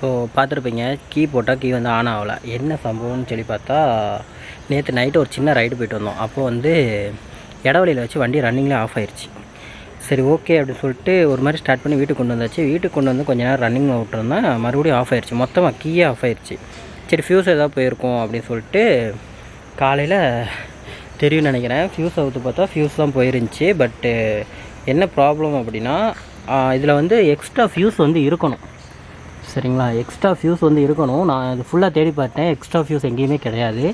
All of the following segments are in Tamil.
ஸோ பார்த்துருப்பீங்க கீ போட்டால் கீ வந்து ஆன் ஆகலை. என்ன சம்பவம்னு சொல்லி பார்த்தா நேற்று நைட்டு ஒரு சின்ன ரைடு போயிட்டு வந்தோம். அப்போது வந்து இடவழியில் வச்சு வண்டி ரன்னிங்லேயே ஆஃப் ஆயிடுச்சு சரி ஓகே அப்படின்னு சொல்லிட்டு ஒரு மாதிரி ஸ்டார்ட் பண்ணி வீட்டுக்கு கொண்டு வந்தாச்சு. வீட்டுக்கு கொண்டு வந்து கொஞ்ச நேரம் ரன்னிங் விட்டுருந்தேன் மறுபடியும் ஆஃப் ஆயிடுச்சு மொத்தமாக கீயே ஆஃப் ஆயிடுச்சு சரி ஃபியூஸ் ஏதாவது போயிருக்கும் அப்படின்னு சொல்லிட்டு காலையில் தெரியும்னு நினைக்கிறேன். ஃபியூஸ் அவுத்து பார்த்தா ஃபியூஸ் தான் போயிருந்துச்சு. பட்டு என்ன ப்ராப்ளம் அப்படின்னா இதில் வந்து எக்ஸ்ட்ரா ஃபியூஸ் வந்து இருக்கணும். சரிங்களா? எக்ஸ்ட்ரா ஃபியூஸ் வந்து இருக்கணும். நான் இது ஃபுல்லாக தேடி பார்த்தேன். எக்ஸ்ட்ரா ஃபியூஸ் எங்கேயுமே கிடையாது.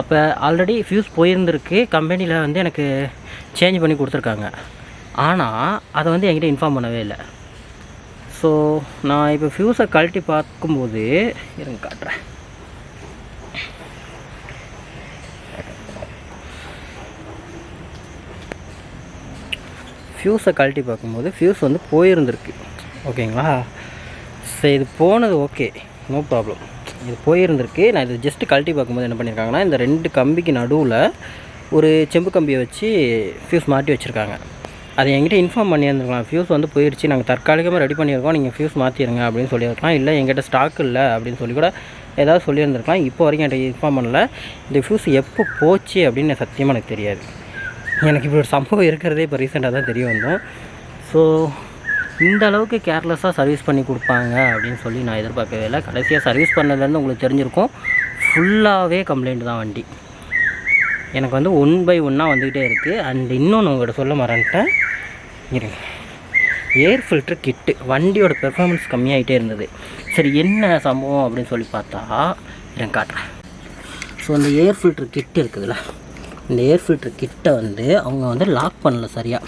அப்போ ஆல்ரெடி ஃபியூஸ் போயிருந்திருக்கு. கம்பெனியில் வந்து எனக்கு சேஞ்ச் பண்ணி கொடுத்துருக்காங்க. ஆனால் அதை வந்து என்கிட்ட இன்ஃபார்ம் பண்ணவே இல்லை. ஸோ நான் இப்போ ஃபியூஸை கழட்டி பார்க்கும்போது இருங்க காட்டுறேன். ஃபியூஸை கழட்டி பார்க்கும்போது ஃபியூஸ் வந்து போயிருந்திருக்கு. ஓகேங்களா சரி இது போனது ஓகே நோ ப்ராப்ளம் இது போயிருந்திருக்கு. நான் இது ஜஸ்ட்டு கழட்டி பார்க்கும்போது என்ன பண்ணியிருக்காங்கன்னா இந்த ரெண்டு கம்பிக்கு நடுவில் ஒரு செம்பு கம்பியை வச்சு ஃபியூஸ் மாட்டி வச்சுருக்காங்க. அதை எங்கிட்ட இன்ஃபார்ம் பண்ணியிருந்துருக்கலாம். ஃபியூஸ் வந்து போயிடுச்சு நாங்கள் தற்காலிகமாக ரெடி பண்ணியிருக்கோம். நீங்கள் ஃபியூஸ் மாற்றிடுங்க அப்படின்னு சொல்லியிருக்கலாம். இல்லை எங்கிட்ட ஸ்டாக் இல்லை அப்படின்னு சொல்லி கூட ஏதாவது சொல்லியிருந்துருக்கலாம். இப்போ வரைக்கும் என்கிட்ட இன்ஃபார்ம் பண்ணல. இந்த ஃபியூஸ் எப்போ போச்சு அப்படின்னு சத்தியமாக எனக்கு தெரியாது. எனக்கு இப்படி ஒரு சம்பவம் இருக்கிறதே இப்போ ரீசெண்டாக தான் தெரிய வந்தோம். ஸோ இந்த அளவுக்கு கேர்லெஸ்ஸாக சர்வீஸ் பண்ணி கொடுப்பாங்க அப்படின்னு சொல்லி நான் எதிர்பார்க்கவே இல்லை. கடைசியாக சர்வீஸ் பண்ணதுலேருந்து உங்களுக்கு தெரிஞ்சிருக்கும். ஃபுல்லாகவே கம்ப்ளைண்ட் தான் வண்டி. எனக்கு வந்து ஒன் பை ஒன்னாக வந்துக்கிட்டே இருக்குது அண்ட் இன்னொன்று உங்கள்கிட்ட சொல்ல மறந்துட்டேன். இருங்க. ஏர் ஃபில்ட்ரு கிட்டு வண்டியோட பெர்ஃபார்மன்ஸ் கம்மியாகிட்டே இருந்தது. சரி என்ன சம்பவம் அப்படின்னு சொல்லி பார்த்தா எனக்கு காட்டுறேன். ஸோ இந்த ஏர் ஃபில்ட்ரு கிட்டு இருக்குதுல்ல. இந்த ஏர் ஃபில்ட்ரு கிட்டை வந்து அவங்க வந்து லாக் பண்ணல சரியாக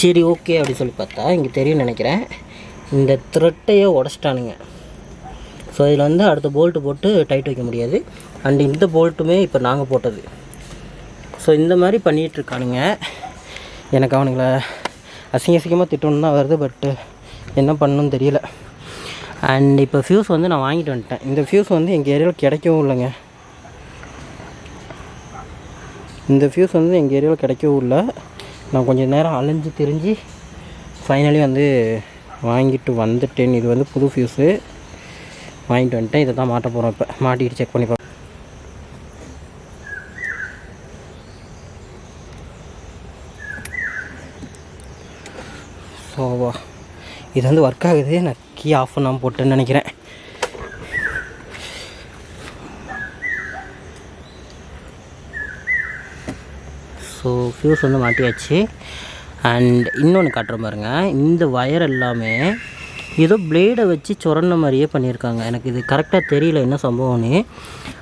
சரி ஓகே அப்படின்னு சொல்லி பார்த்தா இங்கே தெரியும் நினைக்கிறேன். இந்த த்ரெட்டையே உடச்சிட்டானுங்க. ஸோ இதில் வந்து அடுத்த போல்ட்டு போட்டு டைட் வைக்க முடியாது. அண்ட் இந்த போல்ட்டுமே இப்போ நாங்கள் போட்டது. ஸோ இந்த மாதிரி பண்ணிகிட்ருக்கானுங்க எனக்கு அவனுங்களை அசிங்க அசிங்கமாக திட்டணும் தான் வருது பட்டு என்ன பண்ணணும்னு தெரியல. அண்ட் இப்போ ஃபியூஸ் வந்து நான் வாங்கிட்டு வந்துட்டேன். இந்த ஃபியூஸ் வந்து எங்கள் ஏரியாவில் கிடைக்கவும் இல்லைங்க. இந்த ஃபியூஸ் வந்து எங்கள் ஏரியாவில் கிடைக்கவும் இல்லை. நான் கொஞ்சம் நேரம் அலைஞ்சு திரிஞ்சு ஃபைனலி வந்து வாங்கிட்டு வந்துட்டேன். இது வந்து புது ஃபியூஸு வாங்கிட்டு வந்துட்டேன். இதை தான் மாட்ட போகிறோம் இப்போ. மாட்டிட்டு செக் பண்ணி பார்ப்போம் ஸோ இது வந்து ஒர்க் ஆகுது. நான் கீ ஆஃப் பண்ணாமல் போட்டேன்னு நினைக்கிறேன். ஸோ ஃபியூஸ் வந்து மாட்டியாச்சு. அண்ட் இன்னொன்று காட்டுற பாருங்க. இந்த ஒயர் எல்லாமே ஏதோ பிளேடை வச்சு சுரண்ட மாதிரியே பண்ணியிருக்காங்க. எனக்கு இது கரெக்டாக தெரியல என்ன சம்பவம்னு.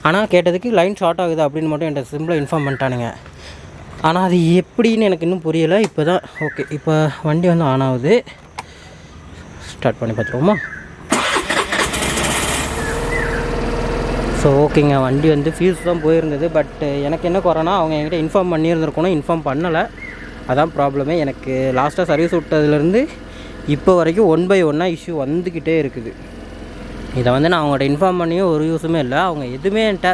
ஆனால் கேட்டதுக்கு லைன் ஷார்ட் ஆகுது அப்படின்னு மட்டும் என்கிட்ட சிம்பிளாக இன்ஃபார்ம் பண்ணிட்டானுங்க. ஆனால் அது எப்படின்னு எனக்கு இன்னும் புரியலை. இப்போ தான் ஓகே இப்போ வண்டி வந்து ஆன் ஆகுது. ஸ்டார்ட் பண்ணி பார்த்துருவோமா? ஸோ ஓகேங்க வண்டி வந்து ஃபியூஸ் தான் போயிருந்தது. பட் uh, எனக்கு என்ன குறைனா அவங்க என்கிட்ட இன்ஃபார்ம் பண்ணியிருந்துருக்கணும். இன்ஃபார்ம் பண்ணலை. அதான் ப்ராப்ளமே எனக்கு லாஸ்ட்டாக சர்வீஸ் விட்டதுலேருந்து இப்போ வரைக்கும் ஒன் பை ஒன்னாக இஷ்யூ வந்துக்கிட்டே இருக்குது. இதை வந்து நான் அவங்கள்ட்ட இன்ஃபார்ம் பண்ணியும் ஒரு யூஸுமே இல்லை. அவங்க எதுவுமே என்கிட்ட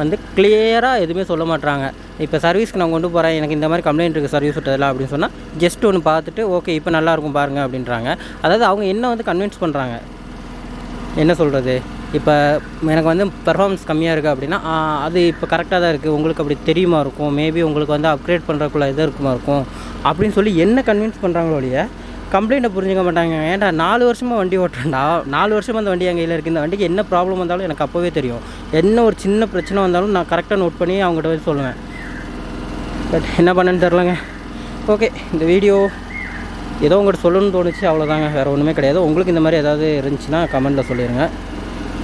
வந்து கிளியராக எதுவுமே சொல்ல மாட்டாங்க இப்போ சர்வீஸ்க்கு நான் கொண்டு போகிறேன் எனக்கு இந்த மாதிரி கம்ப்ளைண்ட் இருக்குது சர்வீஸ் விட்டதில்ல அப்படின்னு சொன்னால் ஜஸ்ட் ஒன்று பார்த்துட்டு ஓகே இப்போ நல்லாயிருக்கும் பாருங்கள் அப்படின்றாங்க. அதாவது அவங்க என்ன வந்து கன்வின்ஸ் பண்ணுறாங்க என்ன சொல்கிறது இப்போ எனக்கு வந்து பெர்ஃபார்மன்ஸ் கம்மியாக இருக்குது அப்படின்னா அது இப்போ கரெக்டாக தான் இருக்குது உங்களுக்கு அப்படி தெரியுமா இருக்கும்? மேபி உங்களுக்கு வந்து அப்கிரேட் பண்ணுறக்குள்ள இது இருக்குமா இருக்கும்? அப்படின்னு சொல்லி என்ன கன்வின்ஸ் பண்ணுறாங்களோ ஒழிய கம்ப்ளைண்ட்டை புரிஞ்சுக்க மாட்டாங்க. ஏன்டா நாலு வருஷமாக வண்டி ஓட்டுறேன்டா. நாலு வருஷமாக அந்த வண்டி என் கையில் இருக்குது இந்த வண்டிக்கு என்ன ப்ராப்ளம் வந்தாலும் எனக்கு அப்போவே தெரியும். என்ன ஒரு சின்ன பிரச்சனை வந்தாலும் நான் கரெக்டாக நோட் பண்ணி அவங்ககிட்ட போய் சொல்லுவேன். பட் என்ன பண்ணேன்னு தெரிலங்க ஓகே இந்த வீடியோ ஏதோ உங்கள்கிட்ட சொல்லணும்னு தோணுச்சு. அவ்வளோதாங்க வேறு ஒன்றுமே கிடையாது. உங்களுக்கு இந்த மாதிரி ஏதாவது இருந்துச்சுன்னா கமெண்ட்டில் சொல்லிடுங்க